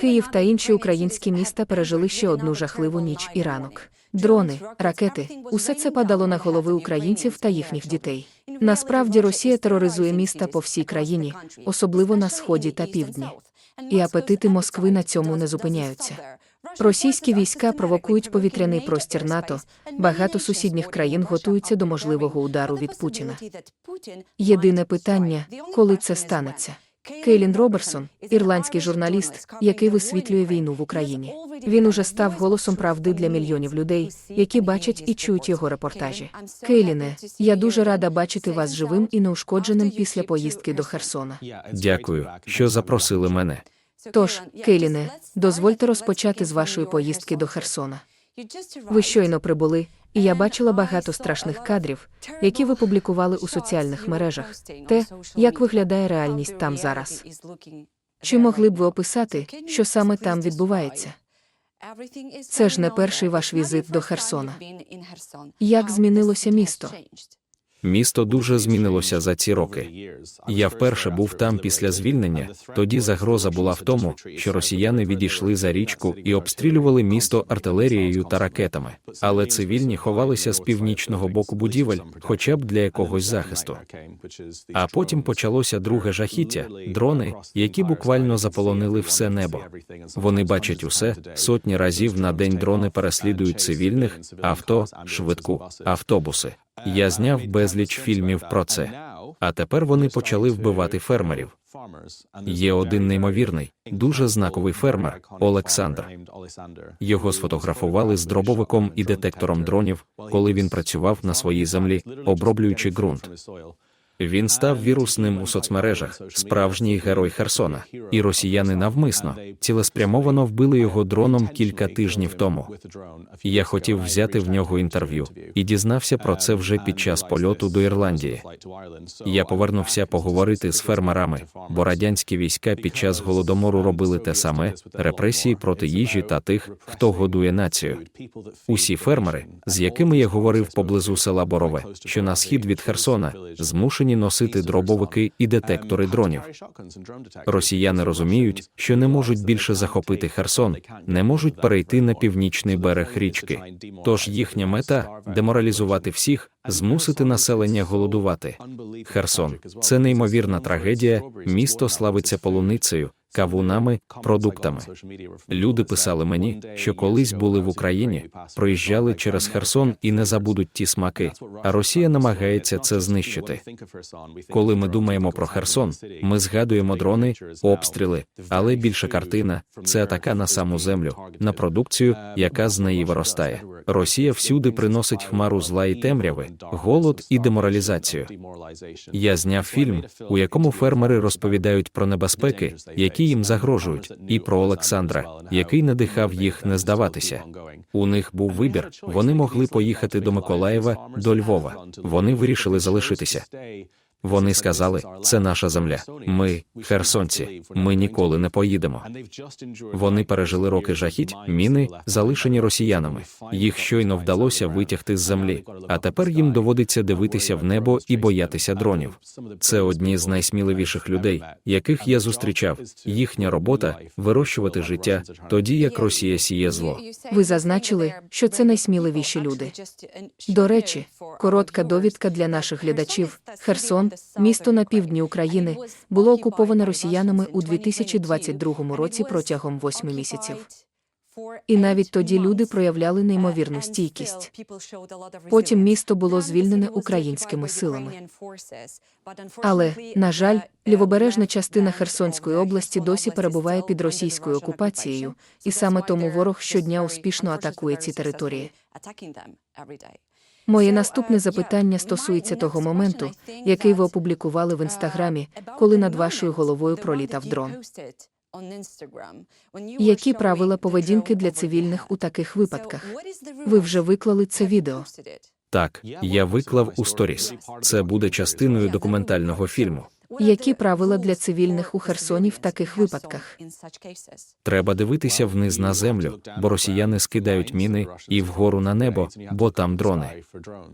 Київ та інші українські міста пережили ще одну жахливу ніч і ранок. Дрони, ракети усе це падало на голови українців та їхніх дітей. Насправді Росія тероризує міста по всій країні, особливо на сході та півдні. І апетити Москви на цьому не зупиняються. Російські війська провокують повітряний простір НАТО. Багато сусідніх країн готуються до можливого удару від Путіна. Єдине питання, коли це станеться. Кейлін Роберсон, ірландський журналіст, який висвітлює війну в Україні. Він уже став голосом правди для мільйонів людей, які бачать і чують його репортажі. Кейліне, я дуже рада бачити вас живим і неушкодженим після поїздки до Херсона. Дякую, що запросили мене. Тож, Кейліне, дозвольте розпочати з вашої поїздки до Херсона. Ви щойно прибули, і я бачила багато страшних кадрів, які ви публікували у соціальних мережах. Те, як виглядає реальність там зараз. Чи могли б ви описати, що саме там відбувається? Це ж не перший ваш візит до Херсона. Як змінилося місто? Місто дуже змінилося за ці роки. Я вперше був там після звільнення. Тоді загроза була в тому, що росіяни відійшли за річку і обстрілювали місто артилерією та ракетами. Але цивільні ховалися з північного боку будівель, хоча б для якогось захисту. А потім почалося друге жахіття дрони, які буквально заполонили все небо. Вони бачать усе сотні разів на день. Дрони переслідують цивільних, авто, швидку, автобуси. Я зняв безліч фільмів про це. А тепер вони почали вбивати фермерів. Є один неймовірний, дуже знаковий фермер Олександр. Його сфотографували з дробовиком і детектором дронів, коли він працював на своїй землі, оброблюючи ґрунт. Він став вірусним у соцмережах, справжній герой Херсона, і росіяни навмисно цілеспрямовано вбили його дроном кілька тижнів тому. Я хотів взяти в нього інтерв'ю і дізнався про це вже під час польоту до Ірландії. Я повернувся поговорити з фермерами, бо радянські війська під час голодомору робили те саме репресії проти їжі та тих, хто годує націю. Усі фермери, з якими я говорив поблизу села Борове, що на схід від Херсона, змушені носити дробовики і детектори дронів. Росіяни розуміють, що не можуть більше захопити Херсон, не можуть перейти на північний берег річки. Тож їхня мета деморалізувати всіх, змусити населення голодувати. Херсон це неймовірна трагедія. Місто славиться полуницею, кавунами, продуктами. Люди писали мені, що колись були в Україні, проїжджали через Херсон і не забудуть ті смаки. А Росія намагається це знищити. Коли ми думаємо про Херсон, ми згадуємо дрони, обстріли, але більша картина це атака на саму землю, на продукцію, яка з неї виростає. Росія всюди приносить хмару зла і темряви, голод і деморалізацію. Я зняв фільм, у якому фермери розповідають про небезпеки, які їм загрожують, і про Олександра, який надихав їх не здаватися. У них був вибір. Вони могли поїхати до Миколаєва, до Львова. Вони вирішили залишитися. Вони сказали, це наша земля. Ми, херсонці, ми ніколи не поїдемо. Вони пережили роки жахіть, міни, залишені росіянами. Їх щойно вдалося витягти з землі, а тепер їм доводиться дивитися в небо і боятися дронів. Це одні з найсміливіших людей, яких я зустрічав. Їхня робота вирощувати життя, тоді як Росія сіє зло. Ви зазначили, що це найсміливіші люди. До речі, коротка довідка для наших глядачів: Херсон, місто на півдні України, було окуповане росіянами у 2022 році протягом восьми місяців. І навіть тоді люди проявляли неймовірну стійкість. Потім місто було звільнене українськими силами. Але, на жаль, лівобережна частина Херсонської області досі перебуває під російською окупацією, і саме тому ворог щодня успішно атакує ці території. Моє наступне запитання стосується того моменту, який ви опублікували в інстаграмі, коли над вашою головою пролітав дрон. Які правила поведінки для цивільних у таких випадках? Ви вже виклали це відео. Так, я виклав у сторіс. Це буде частиною документального фільму. Які правила для цивільних у Херсоні в таких випадках? Треба дивитися вниз на землю, бо росіяни скидають міни і вгору на небо, бо там дрони.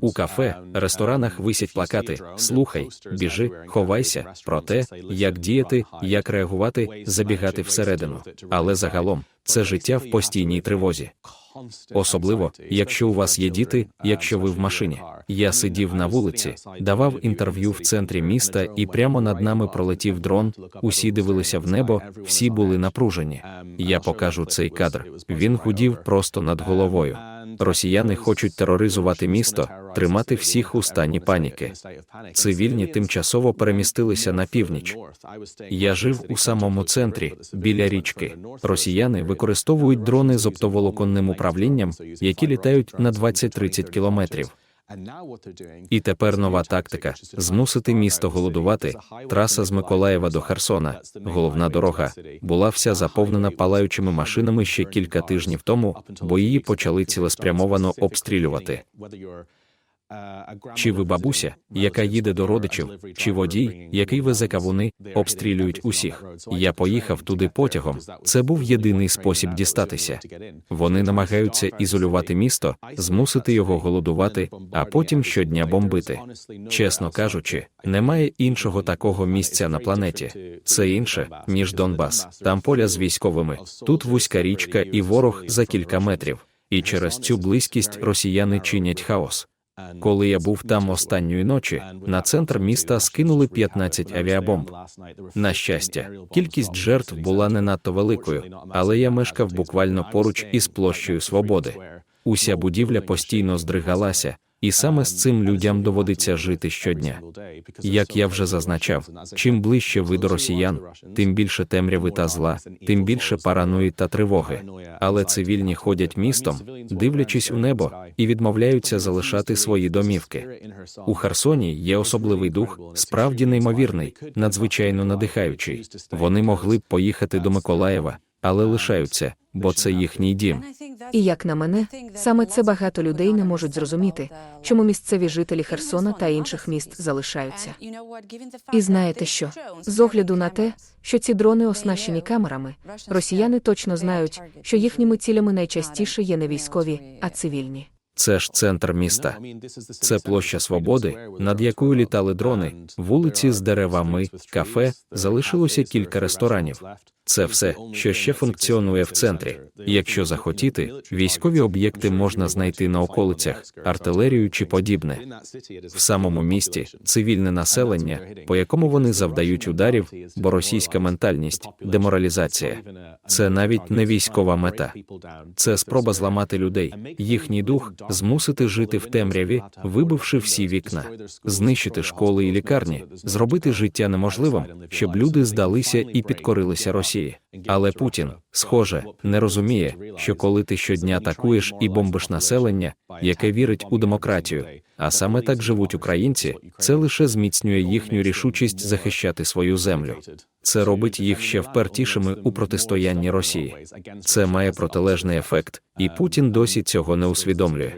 У кафе, ресторанах висять плакати: слухай, біжи, ховайся про те, як діяти, як реагувати, забігати всередину. Але загалом це життя в постійній тривозі. Особливо, якщо у вас є діти, якщо ви в машині. Я сидів на вулиці, давав інтерв'ю в центрі міста, і прямо над нами пролетів дрон. Усі дивилися в небо, всі були напружені. Я покажу цей кадр. Він гудів просто над головою. Росіяни хочуть тероризувати місто, тримати всіх у стані паніки. Цивільні тимчасово перемістилися на північ. Я жив у самому центрі, біля річки. Росіяни використовують дрони з оптоволоконним управлінням, які літають на 20-30 кілометрів. І тепер нова тактика змусити місто голодувати. Траса з Миколаєва до Херсона, головна дорога, була вся заповнена палаючими машинами ще кілька тижнів тому, бо її почали цілеспрямовано обстрілювати. Чи ви бабуся, яка їде до родичів, чи водій, який везе кавуни, обстрілюють усіх. Я поїхав туди потягом. Це був єдиний спосіб дістатися. Вони намагаються ізолювати місто, змусити його голодувати, а потім щодня бомбити. Чесно кажучи, немає іншого такого місця на планеті. Це інше, ніж Донбас. Там поля з військовими, тут вузька річка і ворог за кілька метрів. І через цю близькість росіяни чинять хаос. Коли я був там останньої ночі, на центр міста скинули 15 авіабомб. На щастя, кількість жертв була не надто великою, але я мешкав буквально поруч із площею Свободи. Уся будівля постійно здригалася, і саме з цим людям доводиться жити щодня. Як я вже зазначав, чим ближче ви до росіян, тим більше темряви та зла, тим більше параної та тривоги. Але цивільні ходять містом, дивлячись у небо, і відмовляються залишати свої домівки. У Херсоні є особливий дух, справді неймовірний, надзвичайно надихаючий. Вони могли б поїхати до Миколаєва, але лишаються, бо це їхній дім. І як на мене, саме це багато людей не можуть зрозуміти, чому місцеві жителі Херсона та інших міст залишаються. І знаєте що? З огляду на те, що ці дрони оснащені камерами, росіяни точно знають, що їхніми цілями найчастіше є не військові, а цивільні. Це ж центр міста. Це площа свободи, над якою літали дрони, вулиці з деревами, кафе, залишилося кілька ресторанів. Це все, що ще функціонує в центрі. Якщо захотіти, військові об'єкти можна знайти на околицях, артилерію чи подібне. В самому місті цивільне населення, по якому вони завдають ударів, бо російська ментальність, деморалізація. Це навіть не військова мета. Це спроба зламати людей, їхній дух, змусити жити в темряві, вибивши всі вікна, знищити школи і лікарні, зробити життя неможливим, щоб люди здалися і підкорилися Росії. Але Путін, схоже, не розуміє, що коли ти щодня атакуєш і бомбиш населення, яке вірить у демократію, а саме так живуть українці, це лише зміцнює їхню рішучість захищати свою землю. Це робить їх ще впертішими у протистоянні Росії. Це має протилежний ефект, і Путін досі цього не усвідомлює.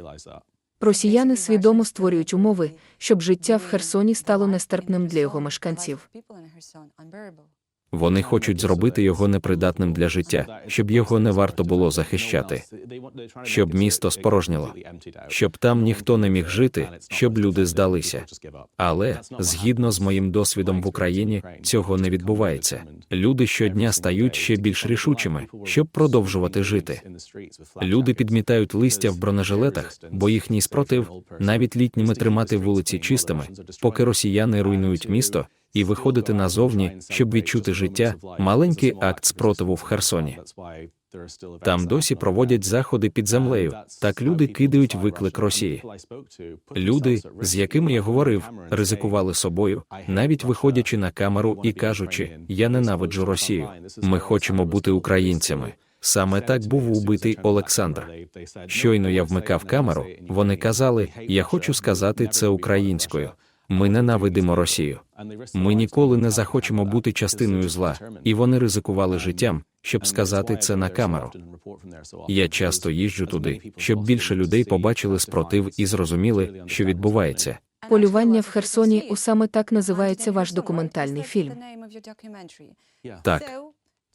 Росіяни свідомо створюють умови, щоб життя в Херсоні стало нестерпним для його мешканців. Вони хочуть зробити його непридатним для життя, щоб його не варто було захищати, щоб місто спорожніло, щоб там ніхто не міг жити, щоб люди здалися. Але згідно з моїм досвідом в Україні, цього не відбувається. Люди щодня стають ще більш рішучими, щоб продовжувати жити. Люди підмітають листя в бронежилетах, бо їхній спротив навіть літніми тримати вулиці чистими, поки росіяни руйнують місто і виходити назовні, щоб відчути життя, маленький акт спротиву в Херсоні. Там досі проводять заходи під землею. Так люди кидають виклик Росії. Люди, з якими я говорив, ризикували собою, навіть виходячи на камеру і кажучи: Я ненавиджу Росію. Ми хочемо бути українцями. Саме так був убитий Олександр. Щойно я вмикав камеру. Вони казали: Я хочу сказати це українською. Ми ненавидимо Росію. Ми ніколи не захочемо бути частиною зла, і вони ризикували життям, щоб сказати це на камеру. Я часто їжджу туди, щоб більше людей побачили спротив і зрозуміли, що відбувається. Полювання в Херсоні у саме так називається ваш документальний фільм. Так.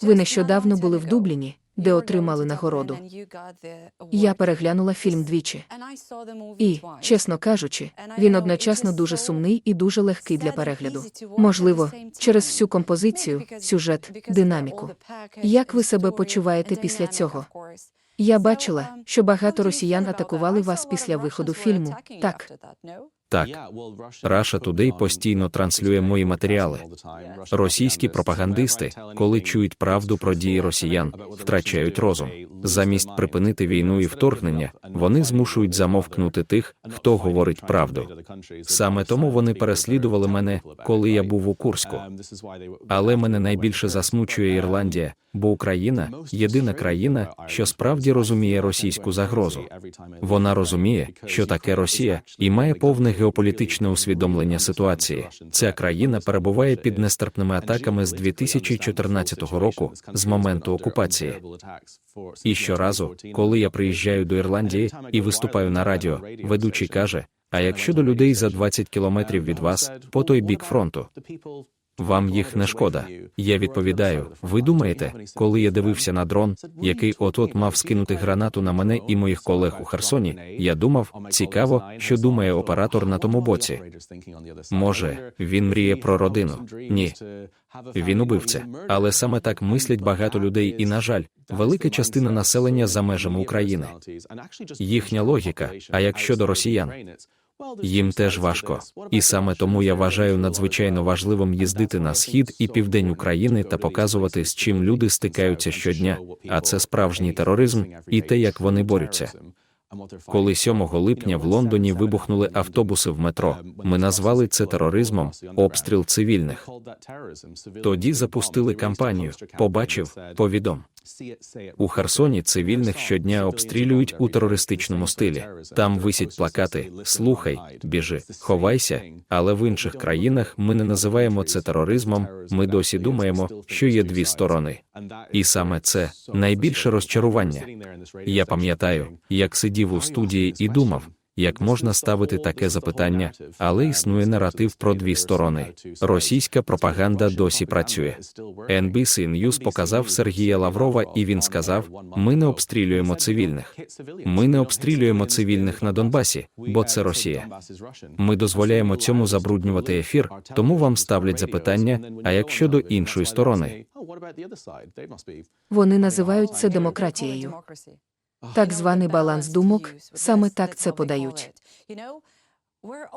Ви нещодавно були в Дубліні, де отримали нагороду. Я переглянула фільм двічі. І, чесно кажучи, він одночасно дуже сумний і дуже легкий для перегляду. Можливо, через всю композицію, сюжет, динаміку. Як ви себе почуваєте після цього? Я бачила, що багато росіян атакували вас після виходу фільму. Так, Так, Russia Today постійно транслює мої матеріали. Російські пропагандисти, коли чують правду про дії росіян, втрачають розум. Замість припинити війну і вторгнення, вони змушують замовкнути тих, хто говорить правду. Саме тому вони переслідували мене, коли я був у Курську. Але мене найбільше засмучує Ірландія, бо Україна єдина країна, що справді розуміє російську загрозу. Вона розуміє, що таке Росія, і має повне геополітичне усвідомлення ситуації. Ця країна перебуває під нестерпними атаками з 2014 року, з моменту окупації. І щоразу, коли я приїжджаю до Ірландії і виступаю на радіо, ведучий каже: А як щодо людей за 20 кілометрів від вас, по той бік фронту, вам їх не шкода. Я відповідаю: ви думаєте, коли я дивився на дрон, який от-от мав скинути гранату на мене і моїх колег у Херсоні, я думав, цікаво, що думає оператор на тому боці. Може, він мріє про родину? Ні. Він убивця. Але саме так мислять багато людей, і, на жаль, велика частина населення за межами України. Їхня логіка, а як щодо росіян? Їм теж важко, і саме тому я вважаю надзвичайно важливим їздити на схід і південь України та показувати, з чим люди стикаються щодня. А це справжній тероризм і те, як вони борються. Коли 7 липня в Лондоні вибухнули автобуси в метро, ми назвали це тероризмом обстріл цивільних. Тоді запустили кампанію Побачив, повідом. У Херсоні цивільних щодня обстрілюють у терористичному стилі. Там висять плакати Слухай, біжи, ховайся. Але в інших країнах ми не називаємо це тероризмом. Ми досі думаємо, що є дві сторони. І саме це найбільше розчарування. Я пам'ятаю, як сидів у студії і думав. Як можна ставити таке запитання, але існує наратив про дві сторони. Російська пропаганда досі працює. NBC News показав Сергія Лаврова, і він сказав: ми не обстрілюємо цивільних. Ми не обстрілюємо цивільних на Донбасі, бо це Росія. Ми дозволяємо цьому забруднювати ефір, тому вам ставлять запитання: а як щодо іншої сторони? Вони називають це демократією. Так званий баланс думок, саме так це подають.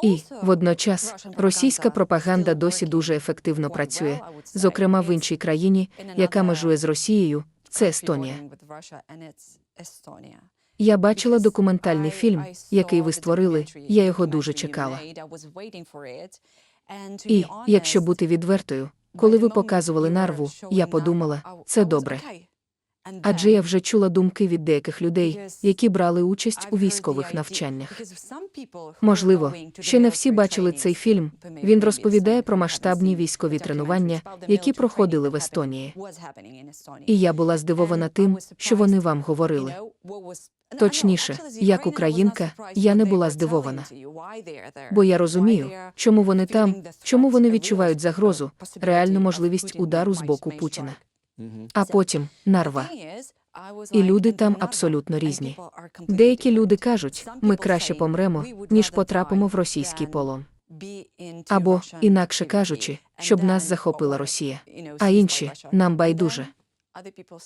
І водночас російська пропаганда досі дуже ефективно працює, зокрема в іншій країні, яка межує з Росією, це Естонія. Я бачила документальний фільм, який ви створили. Я його дуже чекала. І, якщо бути відвертою, коли ви показували нарву, я подумала, це добре. Адже я вже чула думки від деяких людей, які брали участь у військових навчаннях. Можливо, ще не всі бачили цей фільм. Він розповідає про масштабні військові тренування, які проходили в Естонії. І я була здивована тим, що вони вам говорили. Точніше, як українка, я не була здивована. Бо я розумію, чому вони там, чому вони відчувають загрозу, реальну можливість удару з боку Путіна. А потім нарва. І люди там абсолютно різні. Деякі люди кажуть, ми краще помремо, ніж потрапимо в російський полон. Або, інакше кажучи, щоб нас захопила Росія. А інші нам байдуже.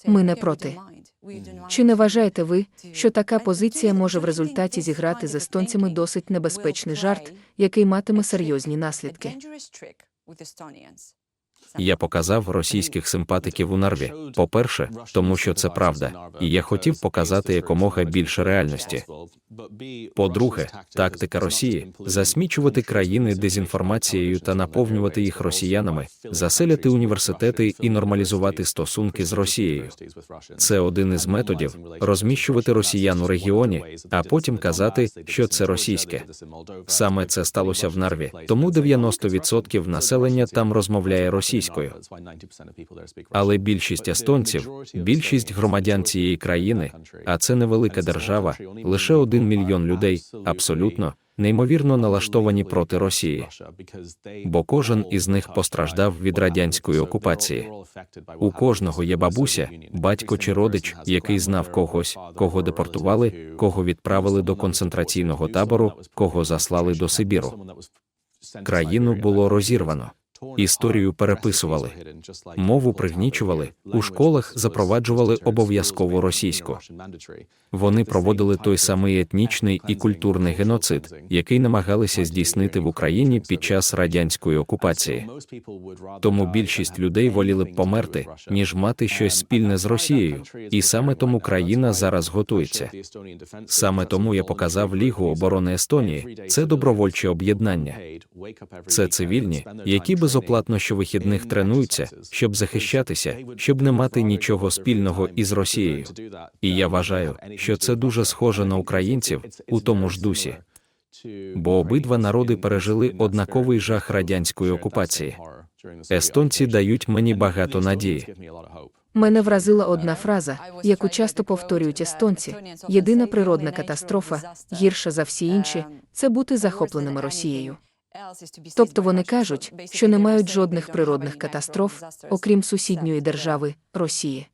Ми не проти. Чи не вважаєте ви, що така позиція може в результаті зіграти з естонцями досить небезпечний жарт, який матиме серйозні наслідки? Я показав російських симпатиків у нарві. По-перше, тому що це правда, і я хотів показати якомога більше реальності. По-друге, тактика Росії засмічувати країни дезінформацією та наповнювати їх росіянами, заселяти університети і нормалізувати стосунки з Росією. Це один із методів розміщувати росіян у регіоні, а потім казати, що це російське. Саме це сталося в Нарві, тому 90% населення там розмовляє російською. Але більшість естонців, більшість громадян цієї країни, а це невелика держава, лише один мільйон людей, абсолютно неймовірно налаштовані проти Росії, бо кожен із них постраждав від радянської окупації. У кожного є бабуся, батько чи родич, який знав когось, кого депортували, кого відправили до концентраційного табору, кого заслали до Сибіру. Країну було розірвано. Історію переписували, мову пригнічували, у школах запроваджували обов'язково російську. Вони проводили той самий етнічний і культурний геноцид, який намагалися здійснити в Україні під час радянської окупації. Тому більшість людей воліли б померти, ніж мати щось спільне з Росією, і саме тому країна зараз готується. Саме тому я показав Лігу оборони Естонії. Це добровольче об'єднання. Це цивільні, які безоплатно щовихідних тренуються, щоб захищатися, щоб не мати нічого спільного із Росією. І я вважаю, що це дуже схоже на українців у тому ж дусі. Бо обидва народи пережили однаковий жах радянської окупації. Естонці дають мені багато надії. Мене вразила одна фраза, яку часто повторюють естонці: єдина природна катастрофа, гірша за всі інші, це бути захопленими Росією. Тобто вони кажуть, що не мають жодних природних катастроф, окрім сусідньої держави Росії.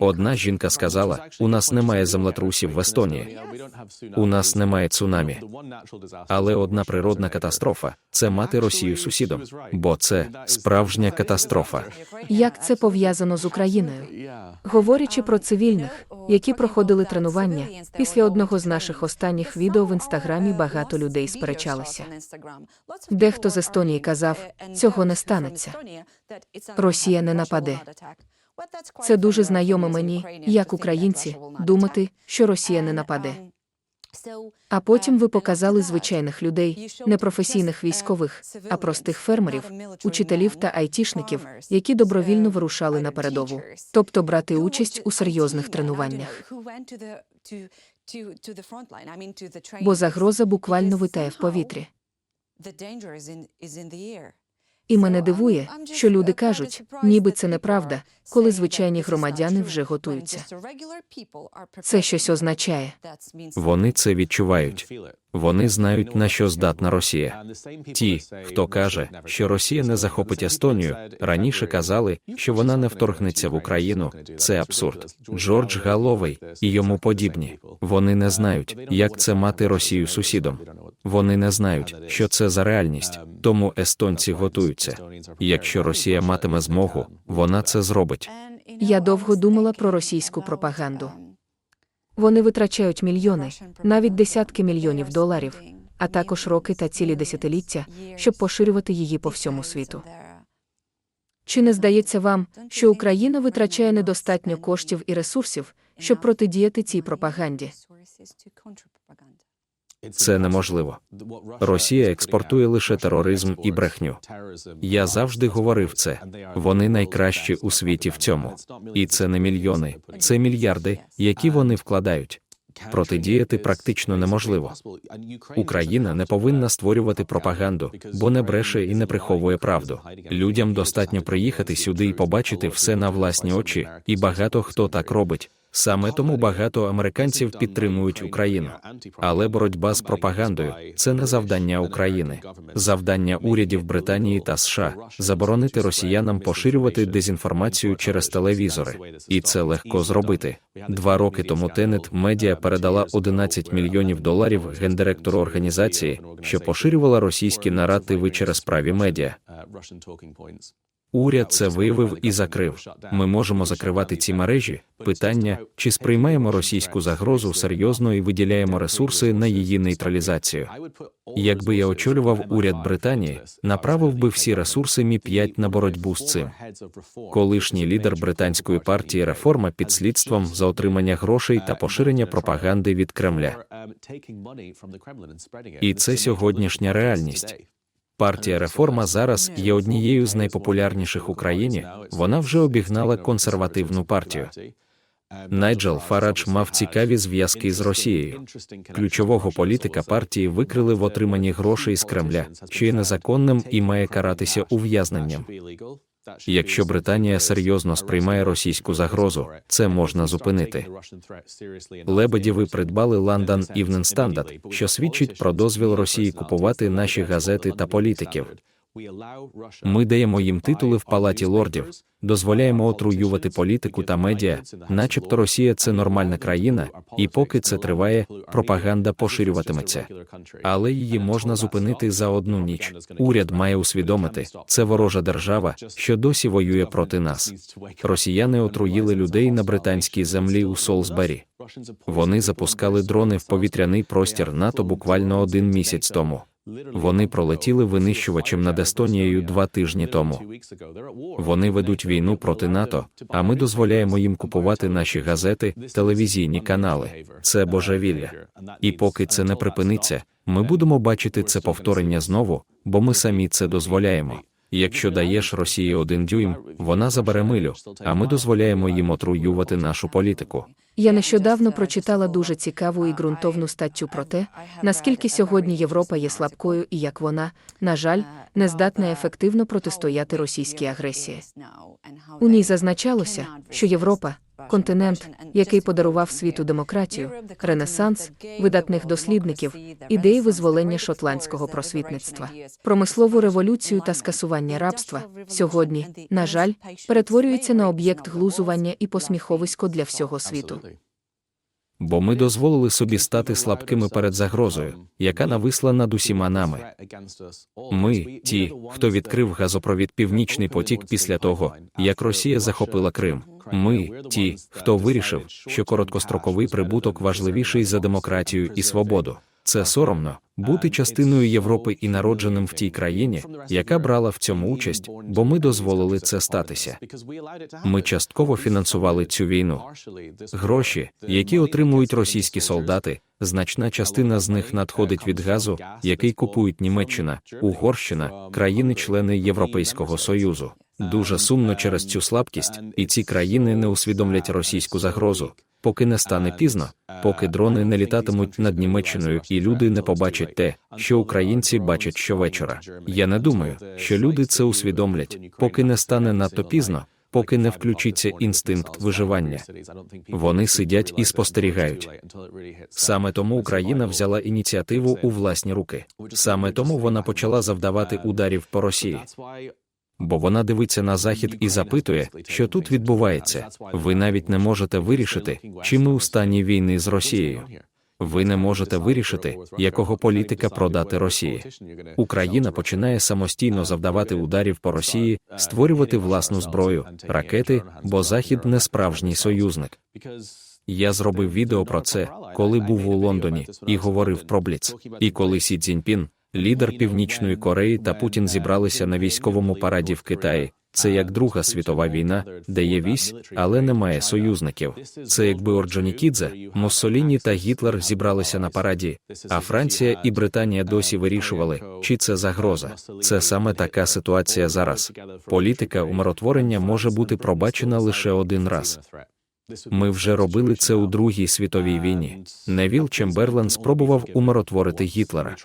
Одна жінка сказала: у нас немає землетрусів в Естонії, у нас немає цунамі. Але одна природна катастрофа це мати Росію сусідом, бо це справжня катастрофа. Як це пов'язано з Україною? Говорячи про цивільних, які проходили тренування, після одного з наших останніх відео в інстаграмі багато людей сперечалися. Дехто з Естонії казав, цього не станеться. Росія не нападе. Це дуже знайоме мені, як українці, думати, що Росія не нападе. А потім ви показали звичайних людей, не професійних військових, а простих фермерів, учителів та айтішників, які добровільно вирушали на передову, тобто брати участь у серйозних тренуваннях. Бо загроза буквально витає в повітрі. І мене дивує, що люди кажуть, ніби це неправда, коли звичайні громадяни вже готуються. Це щось означає. Вони це відчувають. Вони знають, на що здатна Росія. Ті, хто каже, що Росія не захопить Естонію, раніше казали, що вона не вторгнеться в Україну. Це абсурд. Джордж Галовий і йому подібні. Вони не знають, як це мати Росію сусідом. Вони не знають, що це за реальність. Тому естонці готуються. Якщо Росія матиме змогу, вона це зробить. Я довго думала про російську пропаганду. Вони витрачають мільйони, навіть десятки мільйонів доларів, а також роки та цілі десятиліття, щоб поширювати її по всьому світу. Чи не здається вам, що Україна витрачає недостатньо коштів і ресурсів, щоб протидіяти цій пропаганді? Це неможливо. Росія експортує лише тероризм і брехню. Я завжди говорив це. Вони найкращі у світі в цьому. І це не мільйони, це мільярди, які вони вкладають. Протидіяти практично неможливо. Україна не повинна створювати пропаганду, бо не бреше і не приховує правду. Людям достатньо приїхати сюди і побачити все на власні очі, і багато хто так робить. Саме тому багато американців підтримують Україну. Але боротьба з пропагандою це не завдання України. Завдання урядів Британії та США заборонити росіянам поширювати дезінформацію через телевізори, і це легко зробити. Два роки тому Тенет Медіа передала 11 мільйонів доларів гендиректору організації, що поширювала російські наративи через праві медіа. Уряд це виявив і закрив. Ми можемо закривати ці мережі. Питання, чи сприймаємо російську загрозу серйозно і виділяємо ресурси на її нейтралізацію. Якби я очолював уряд Британії, направив би всі ресурси Мі 5 на боротьбу з цим. Колишній лідер британської партії реформа під слідством за отримання грошей та поширення пропаганди від Кремля. І це сьогоднішня реальність. Партія реформа зараз є однією з найпопулярніших в Україні. Вона вже обігнала консервативну партію. Найджел Фарадж мав цікаві зв'язки з Росією. Ключового політика партії викрили в отриманні грошей з Кремля, що є незаконним і має каратися ув'язненням. Якщо Британія серйозно сприймає російську загрозу, це можна зупинити. Лебеді ви придбали London Evening Standard, що свідчить про дозвіл Росії купувати наші газети та політиків. Ми даємо їм титули в палаті лордів, дозволяємо отруювати політику та медіа, начебто Росія це нормальна країна, і поки це триває, пропаганда поширюватиметься. Але її можна зупинити за одну ніч. Уряд має усвідомити, це ворожа держава, що досі воює проти нас. Росіяни отруїли людей на британській землі у Солсбері. Вони запускали дрони в повітряний простір НАТО буквально один місяць тому. Вони пролетіли винищувачем над Естонією два тижні тому. Вони ведуть війну проти НАТО, а ми дозволяємо їм купувати наші газети, телевізійні канали. Це божевілля. І поки це не припиниться, ми будемо бачити це повторення знову, бо ми самі це дозволяємо. Якщо даєш Росії один дюйм, вона забере милю, а ми дозволяємо їм отруювати нашу політику. Я нещодавно прочитала дуже цікаву і ґрунтовну статтю про те, наскільки сьогодні Європа є слабкою і як вона, на жаль, не здатна ефективно протистояти російській агресії. У ній зазначалося, що Європа континент, який подарував світу демократію, ренесанс, видатних дослідників, ідеї визволення шотландського просвітництва, промислову революцію та скасування рабства, сьогодні, на жаль, перетворюється на об'єкт глузування і посміховисько для всього світу. Бо ми дозволили собі стати слабкими перед загрозою, яка нависла над усіма нами. Ми, ті, хто відкрив газопровід Північний потік після того, як Росія захопила Крим. Ми, ті, хто вирішив, що короткостроковий прибуток важливіший за демократію і свободу. Це соромно бути частиною Європи і народженим в тій країні, яка брала в цьому участь, бо ми дозволили це статися. Ми частково фінансували цю війну. Гроші, які отримують російські солдати, значна частина з них надходить від газу, який купують Німеччина, Угорщина, країни-члени Європейського союзу. Дуже сумно через цю слабкість, і ці країни не усвідомлять російську загрозу. Поки не стане пізно, поки дрони не літатимуть над Німеччиною, і люди не побачать те, що українці бачать щовечора. Я не думаю, що люди це усвідомлять, поки не стане надто пізно, поки не включиться інстинкт виживання. Вони сидять і спостерігають. Саме тому Україна взяла ініціативу у власні руки. Саме тому вона почала завдавати ударів по Росії. Бо вона дивиться на захід і запитує, що тут відбувається. Ви навіть не можете вирішити, чи ми у стані війни з Росією. Ви не можете вирішити, якого політика продати Росії. Україна починає самостійно завдавати ударів по Росії, створювати власну зброю, ракети, бо Захід не справжній союзник. Я зробив відео про це, коли був у Лондоні, і говорив про Бліц. І коли Сі Цзіньпін, лідер Північної Кореї та Путін зібралися на військовому параді в Китаї. Це як Друга світова війна, де є вісь, але немає союзників. Це якби Орджонікідзе, Муссоліні та Гітлер зібралися на параді, а Франція і Британія досі вирішували, чи це загроза. Це саме така ситуація зараз. Політика умиротворення може бути пробачена лише один раз. Ми вже робили це у Другій світовій війні. Невіл Чемберлен спробував умиротворити Гітлера.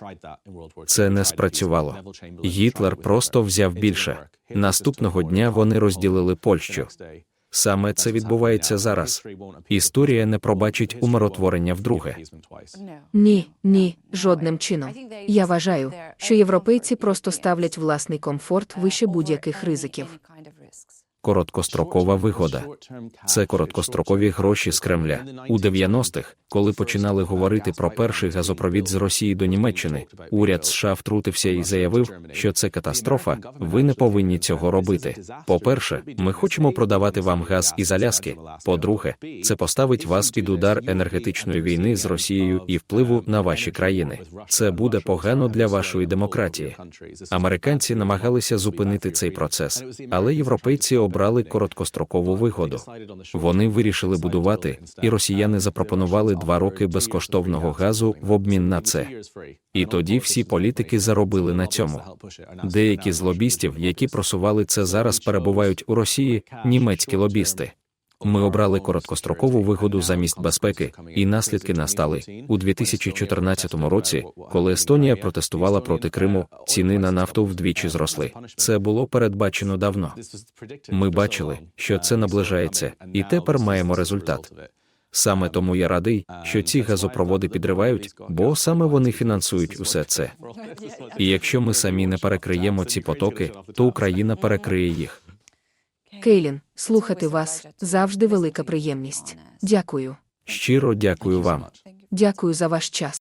Це не спрацювало. Гітлер просто взяв більше. Наступного дня вони розділили Польщу. Саме це відбувається зараз. Історія не пробачить умиротворення вдруге. Ні, ні, жодним чином. Я вважаю, що європейці просто ставлять власний комфорт вище будь-яких ризиків. Короткострокова вигода. Це короткострокові гроші з Кремля. У 90-х, коли починали говорити про перший газопровід з Росії до Німеччини, уряд США втрутився і заявив, що це катастрофа. Ви не повинні цього робити. По-перше, ми хочемо продавати вам газ із Аляски. По-друге, це поставить вас під удар енергетичної війни з Росією і впливу на ваші країни. Це буде погано для вашої демократії. Американці намагалися зупинити цей процес, але європейці обрали короткострокову вигоду. Вони вирішили будувати, і росіяни запропонували два роки безкоштовного газу в обмін на це. І тоді всі політики заробили на цьому. Деякі з лобістів, які просували це зараз, перебувають у Росії, німецькі лобісти. Ми обрали короткострокову вигоду замість безпеки, і наслідки настали у 2014 році, коли Естонія протестувала проти Криму. Ціни на нафту вдвічі зросли. Це було передбачено давно. Ми бачили, що це наближається, і тепер маємо результат. Саме тому я радий, що ці газопроводи підривають, бо саме вони фінансують усе це. І якщо ми самі не перекриємо ці потоки, то Україна перекриє їх. Кейлін, слухати вас завжди велика приємність. Дякую. Щиро дякую вам. Дякую за ваш час.